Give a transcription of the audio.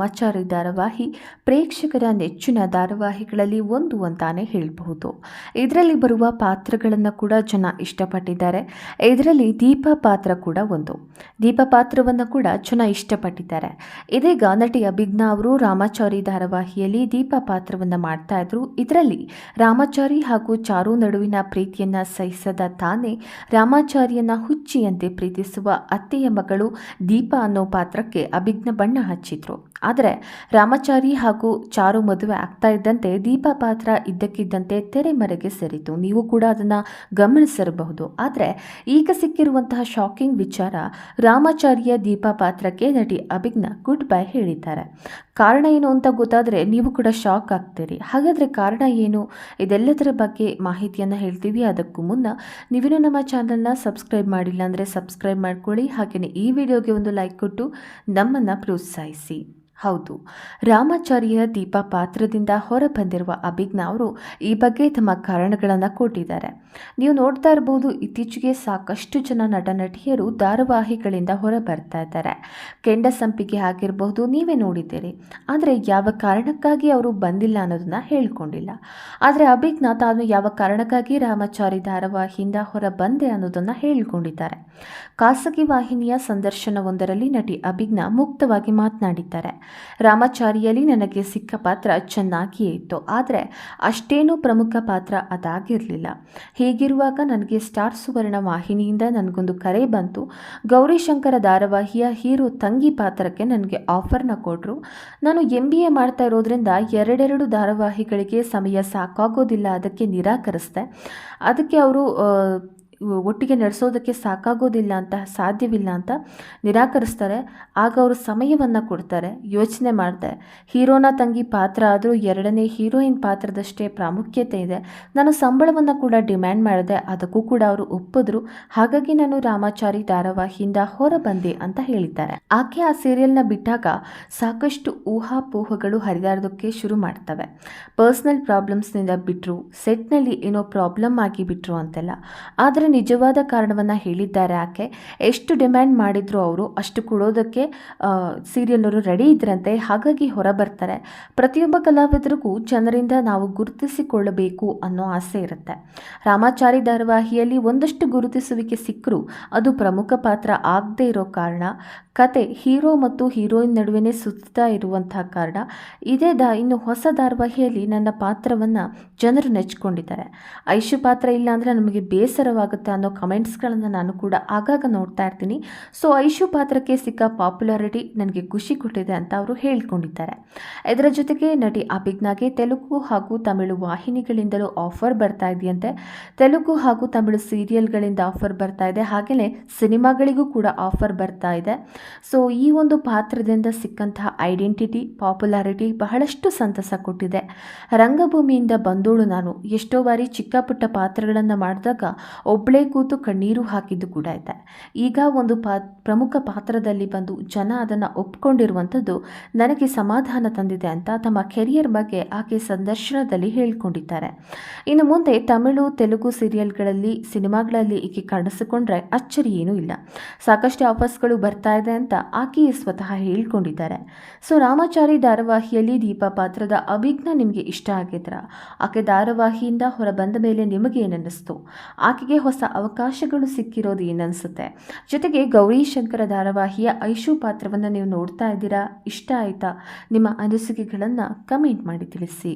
ರಾಮಾಚಾರಿ ಧಾರಾವಾಹಿ ಪ್ರೇಕ್ಷಕರ ನೆಚ್ಚಿನ ಧಾರಾವಾಹಿಗಳಲ್ಲಿ ಒಂದು ಅಂತಾನೆ ಹೇಳಬಹುದು. ಇದರಲ್ಲಿ ಬರುವ ಪಾತ್ರಗಳನ್ನು ಕೂಡ ಜನ ಇಷ್ಟಪಟ್ಟಿದ್ದಾರೆ. ಇದರಲ್ಲಿ ದೀಪ ಪಾತ್ರ ಕೂಡ ಒಂದು. ದೀಪ ಪಾತ್ರವನ್ನು ಕೂಡ ಜನ ಇಷ್ಟಪಟ್ಟಿದ್ದಾರೆ. ಇದೀಗ ನಟಿ ಅಭಿಜ್ಞಾ ಅವರು ರಾಮಾಚಾರಿ ಧಾರಾವಾಹಿಯಲ್ಲಿ ದೀಪ ಪಾತ್ರವನ್ನು ಮಾಡ್ತಾ ಇದ್ರು. ಇದರಲ್ಲಿ ರಾಮಾಚಾರಿ ಹಾಗೂ ಚಾರು ನಡುವಿನ ಪ್ರೀತಿಯನ್ನ ಸಹಿಸದ ತಾನೇ ರಾಮಾಚಾರಿಯನ್ನ ಹುಚ್ಚಿಯಂತೆ ಪ್ರೀತಿಸುವ ಅತ್ತೆಯ ಮಗಳು ದೀಪ ಅನ್ನೋ ಪಾತ್ರಕ್ಕೆ ಅಭಿಜ್ಞ ಬಣ್ಣ ಹಚ್ಚಿದ್ರು. ಆದರೆ ರಾಮಾಚಾರಿ ಹಾಗೂ ಚಾರು ಮದುವೆ ಆಗ್ತಾ ಇದ್ದಂತೆ ದೀಪ ಪಾತ್ರ ಇದ್ದಕ್ಕಿದ್ದಂತೆ ತೆರೆಮರೆಗೆ ಸೇರಿತು ನೀವು ಕೂಡ ಅದನ್ನು ಗಮನಿಸಿರಬಹುದು. ಆದರೆ ಈಗ ಸಿಕ್ಕಿರುವಂತಹ ಶಾಕಿಂಗ್ ವಿಚಾರ ರಾಮಾಚಾರಿಯ ದೀಪ ಪಾತ್ರಕ್ಕೆ ನಟಿ ಅಭಿಜ್ಞ ಗುಡ್ ಬೈ ಹೇಳಿದ್ದಾರೆ. ಕಾರಣ ಏನು ಅಂತ ಗೊತ್ತಾದರೆ ನೀವು ಕೂಡ ಶಾಕ್ ಆಗ್ತೀರಿ. ಹಾಗಾದರೆ ಕಾರಣ ಏನು? ಇದೆಲ್ಲದರ ಬಗ್ಗೆ ಮಾಹಿತಿಯನ್ನು ಹೇಳ್ತೀವಿ. ಅದಕ್ಕೂ ಮುನ್ನ ನೀವೇನು ನಮ್ಮ ಚಾನಲ್ನ ಸಬ್ಸ್ಕ್ರೈಬ್ ಮಾಡಿಲ್ಲ ಅಂದರೆ ಸಬ್ಸ್ಕ್ರೈಬ್ ಮಾಡ್ಕೊಳ್ಳಿ. ಹಾಗೆಯೇ ಈ ವಿಡಿಯೋಗೆ ಒಂದು ಲೈಕ್ ಕೊಟ್ಟು ನಮ್ಮನ್ನು ಪ್ರೋತ್ಸಾಹಿಸಿ. ಹೌದು. ರಾಮಾಚಾರ್ಯ ದೀಪ ಪಾತ್ರದಿಂದ ಹೊರಬಂದಿರುವ ಅಭಿಜ್ಞಾ ಅವರು ಈ ಬಗ್ಗೆ ತಮ್ಮ ಕಾರಣಗಳನ್ನು ಕೊಟ್ಟಿದ್ದಾರೆ. ನೀವು ನೋಡ್ತಾ ಇರಬಹುದು ಇತ್ತೀಚೆಗೆ ಸಾಕಷ್ಟು ಜನ ನಟ ನಟಿಯರು ಧಾರಾವಾಹಿಗಳಿಂದ ಹೊರ ಬರ್ತಾ ಇದ್ದಾರೆ. ಕೆಂಡ ಸಂಪಿಗೆ ಆಗಿರಬಹುದು ನೀವೇ ನೋಡಿದ್ದೀರಿ. ಆದರೆ ಯಾವ ಕಾರಣಕ್ಕಾಗಿ ಅವರು ಬಂದಿಲ್ಲ ಅನ್ನೋದನ್ನ ಹೇಳ್ಕೊಂಡಿಲ್ಲ. ಆದರೆ ಅಭಿಜ್ಞಾ ತಾನು ಯಾವ ಕಾರಣಕ್ಕಾಗಿ ರಾಮಾಚಾರಿ ಧಾರಾವಾಹಿಯಿಂದ ಹೊರ ಬಂದೆ ಅನ್ನೋದನ್ನು ಹೇಳಿಕೊಂಡಿದ್ದಾರೆ. ಖಾಸಗಿ ವಾಹಿನಿಯ ಸಂದರ್ಶನವೊಂದರಲ್ಲಿ ನಟಿ ಅಭಿಜ್ಞಾ ಮುಕ್ತವಾಗಿ ಮಾತನಾಡಿದ್ದಾರೆ. ರಾಮಾಚಾರಿಯಲ್ಲಿ ನನಗೆ ಸಿಕ್ಕ ಪಾತ್ರ ಚೆನ್ನಾಗಿಯೇ ಇತ್ತು. ಆದರೆ ಅಷ್ಟೇನೂ ಪ್ರಮುಖ ಪಾತ್ರ ಅದಾಗಿರಲಿಲ್ಲ. ಹೀಗಿರುವಾಗ ನನಗೆ ಸ್ಟಾರ್ ಸುವರ್ಣ ವಾಹಿನಿಯಿಂದ ನನಗೊಂದು ಕರೆ ಬಂತು. ಗೌರಿಶಂಕರ ಧಾರಾವಾಹಿಯ ಹೀರೋ ತಂಗಿ ಪಾತ್ರಕ್ಕೆ ನನಗೆ ಆಫರ್ನ ಕೊಟ್ಟರು ನಾನು ಎಂ ಬಿ ಎ ಮಾಡ್ತಾ ಇರೋದ್ರಿಂದ ಎರಡೆರಡು ಧಾರಾವಾಹಿಗಳಿಗೆ ಸಮಯ ಸಾಕಾಗೋದಿಲ್ಲ, ಅದಕ್ಕೆ ನಿರಾಕರಿಸಿದೆ. ಅದಕ್ಕೆ ಅವರು ಒಟ್ಟಿಗೆ ನಡೆಸೋದಕ್ಕೆ ಸಾಕಾಗೋದಿಲ್ಲ ಅಂತ, ಸಾಧ್ಯವಿಲ್ಲ ಅಂತ ನಿರಾಕರಿಸ್ತಾರೆ. ಆಗ ಅವರು ಸಮಯವನ್ನು ಕೊಡ್ತಾರೆ, ಯೋಚನೆ ಮಾಡ್ತಾರೆ. ಹೀರೋನ ತಂಗಿ ಪಾತ್ರ ಆದರೂ ಎರಡನೇ ಹೀರೋಯಿನ್ ಪಾತ್ರದಷ್ಟೇ ಪ್ರಾಮುಖ್ಯತೆ ಇದೆ. ನಾನು ಸಂಬಳವನ್ನು ಕೂಡ ಡಿಮ್ಯಾಂಡ್ ಮಾಡಿದೆ, ಅದಕ್ಕೂ ಕೂಡ ಅವರು ಒಪ್ಪಿದ್ರು. ಹಾಗಾಗಿ ನಾನು ರಾಮಾಚಾರಿ ಧಾರಾವಾಹಿಯಿಂದ ಹೊರಬಂದೆ ಅಂತ ಹೇಳಿದ್ದಾರೆ. ಆಕೆ ಆ ಸೀರಿಯಲ್ನ ಬಿಟ್ಟಾಗ ಸಾಕಷ್ಟು ಊಹಾಪೋಹಗಳು ಹರಿದಾಡೋದಕ್ಕೆ ಶುರು ಮಾಡ್ತವೆ. ಪರ್ಸ್ನಲ್ ಪ್ರಾಬ್ಲಮ್ಸ್ನಿಂದ ಬಿಟ್ಟರು ಸೆಟ್ನಲ್ಲಿ ಏನೋ ಪ್ರಾಬ್ಲಮ್ ಆಗಿ ಬಿಟ್ರು ಅಂತೆಲ್ಲ. ಆದರೆ ನಿಜವಾದ ಕಾರಣವನ್ನು ಹೇಳಿದ್ದಾರೆ ಆಕೆ. ಎಷ್ಟು ಡಿಮ್ಯಾಂಡ್ ಮಾಡಿದ್ರು ಅವರು, ಅಷ್ಟು ಕೊಡೋದಕ್ಕೆ ಸೀರಿಯಲ್ನವರು ರೆಡಿ ಇದ್ರಂತೆ, ಹಾಗಾಗಿ ಹೊರಬರ್ತಾರೆ ಪ್ರತಿಯೊಬ್ಬ ಕಲಾವಿದರಿಗೂ ಜನರಿಂದ ನಾವು ಗುರುತಿಸಿಕೊಳ್ಳಬೇಕು ಅನ್ನೋ ಆಸೆ ಇರುತ್ತೆ. ರಾಮಾಚಾರಿ ಧಾರಾವಾಹಿಯಲ್ಲಿ ಒಂದಷ್ಟು ಗುರುತಿಸುವಿಕೆ ಸಿಕ್ಕರೂ, ಅದು ಪ್ರಮುಖ ಪಾತ್ರ ಆಗದೇ ಇರೋ ಕಾರಣ. ಕತೆ ಹೀರೋ ಮತ್ತು ಹೀರೋಯಿನ್ ನಡುವೆನೇ ಸುತ್ತಾ ಇರುವಂತಹ ಕಾರಣ. ಇದೇ ದ, ಇನ್ನು ಹೊಸ ಧಾರಾವಾಹಿಯಲ್ಲಿ ನನ್ನ ಪಾತ್ರವನ್ನು ಜನರು ನೆಚ್ಕೊಂಡಿದ್ದಾರೆ. ಐಶು ಪಾತ್ರ ಇಲ್ಲ ಅಂದರೆ ನಮಗೆ ಬೇಸರವಾಗುತ್ತೆ ಅನ್ನೋ ಕಮೆಂಟ್ಸ್ಗಳನ್ನು ನಾನು ಕೂಡ ಆಗಾಗ ನೋಡ್ತಾ ಇರ್ತೀನಿ. ಸೊ ಐಶು ಪಾತ್ರಕ್ಕೆ ಸಿಕ್ಕ ಪಾಪ್ಯುಲಾರಿಟಿ ನನಗೆ ಖುಷಿ ಕೊಟ್ಟಿದೆ ಅಂತ ಅವರು ಹೇಳ್ಕೊಂಡಿದ್ದಾರೆ. ಇದರ ಜೊತೆಗೆ ನಟಿ ಅಭಿಜ್ಞಾಗೆ ತೆಲುಗು ಹಾಗೂ ತಮಿಳು ವಾಹಿನಿಗಳಿಂದಲೂ ಆಫರ್ ಬರ್ತಾ ಇದೆಯಂತೆ. ತೆಲುಗು ಹಾಗೂ ತಮಿಳು ಸೀರಿಯಲ್ಗಳಿಂದ ಆಫರ್ ಬರ್ತಾ ಇದೆ. ಹಾಗೆಯೇ ಸಿನಿಮಾಗಳಿಗೂ ಕೂಡ ಆಫರ್ ಬರ್ತಾ ಇದೆ. ಸೊ ಈ ಒಂದು ಪಾತ್ರದಿಂದ ಸಿಕ್ಕಂತಹ ಐಡೆಂಟಿಟಿ, ಪಾಪ್ಯುಲಾರಿಟಿ ಬಹಳಷ್ಟು ಸಂತಸ ಕೊಟ್ಟಿದೆ. ರಂಗಭೂಮಿಯಿಂದ ಬಂದೋಳು ನಾನು. ಎಷ್ಟೋ ಬಾರಿ ಚಿಕ್ಕ ಪುಟ್ಟ ಪಾತ್ರಗಳನ್ನು ಮಾಡಿದಾಗ ಒಬ್ಬಳೇ ಕೂತು ಕಣ್ಣೀರು ಹಾಕಿದ್ದು ಕೂಡ ಇದೆ ಈಗ ಒಂದು ಪಾ, ಪ್ರಮುಖ ಪಾತ್ರದಲ್ಲಿ ಬಂದು ಜನ ಅದನ್ನು ಒಪ್ಕೊಂಡಿರುವಂಥದ್ದು ನನಗೆ ಸಮಾಧಾನ ತಂದಿದೆ ಅಂತ ತಮ್ಮ ಕೆರಿಯರ್ ಬಗ್ಗೆ ಆಕೆ ಸಂದರ್ಶನದಲ್ಲಿ ಹೇಳ್ಕೊಂಡಿದ್ದಾರೆ. ಇನ್ನು ಮುಂದೆ ತಮಿಳು, ತೆಲುಗು ಸೀರಿಯಲ್ಗಳಲ್ಲಿ, ಸಿನಿಮಾಗಳಲ್ಲಿ ಈಕೆ ಕಾಣಿಸಿಕೊಂಡ್ರೆ ಅಚ್ಚರಿ ಏನೂ ಇಲ್ಲ. ಸಾಕಷ್ಟು ಆಫರ್ಸ್ಗಳು ಬರ್ತಾ ಇದೆ ಅಂತ ಆಕೆಯೇ ಸ್ವತಃ ಹೇಳ್ಕೊಂಡಿದ್ದಾರೆ. ಸೊ ರಾಮಾಚಾರಿ ಧಾರಾವಾಹಿಯಲ್ಲಿ ದೀಪಾ ಪಾತ್ರದ ಅಭಿಜ್ಞ ನಿಮಗೆ ಇಷ್ಟ ಆಗಿದ್ರ? ಆಕೆ ಧಾರಾವಾಹಿಯಿಂದ ಹೊರ ಬಂದ ಮೇಲೆ ನಿಮಗೆ ಏನನ್ನಿಸ್ತು ಆಕೆಗೆ ಹೊಸ ಅವಕಾಶಗಳು ಸಿಕ್ಕಿರೋದು ಏನನ್ಸುತ್ತೆ? ಜೊತೆಗೆ ಗೌರಿ ಶಂಕರ ಧಾರಾವಾಹಿಯ ಐಶು ಪಾತ್ರವನ್ನು ನೀವು ನೋಡ್ತಾ ಇದ್ದೀರಾ? ಇಷ್ಟ ಆಯಿತಾ? ನಿಮ್ಮ ಅನಿಸಿಕೆಗಳನ್ನು ಕಮೆಂಟ್ ಮಾಡಿ ತಿಳಿಸಿ.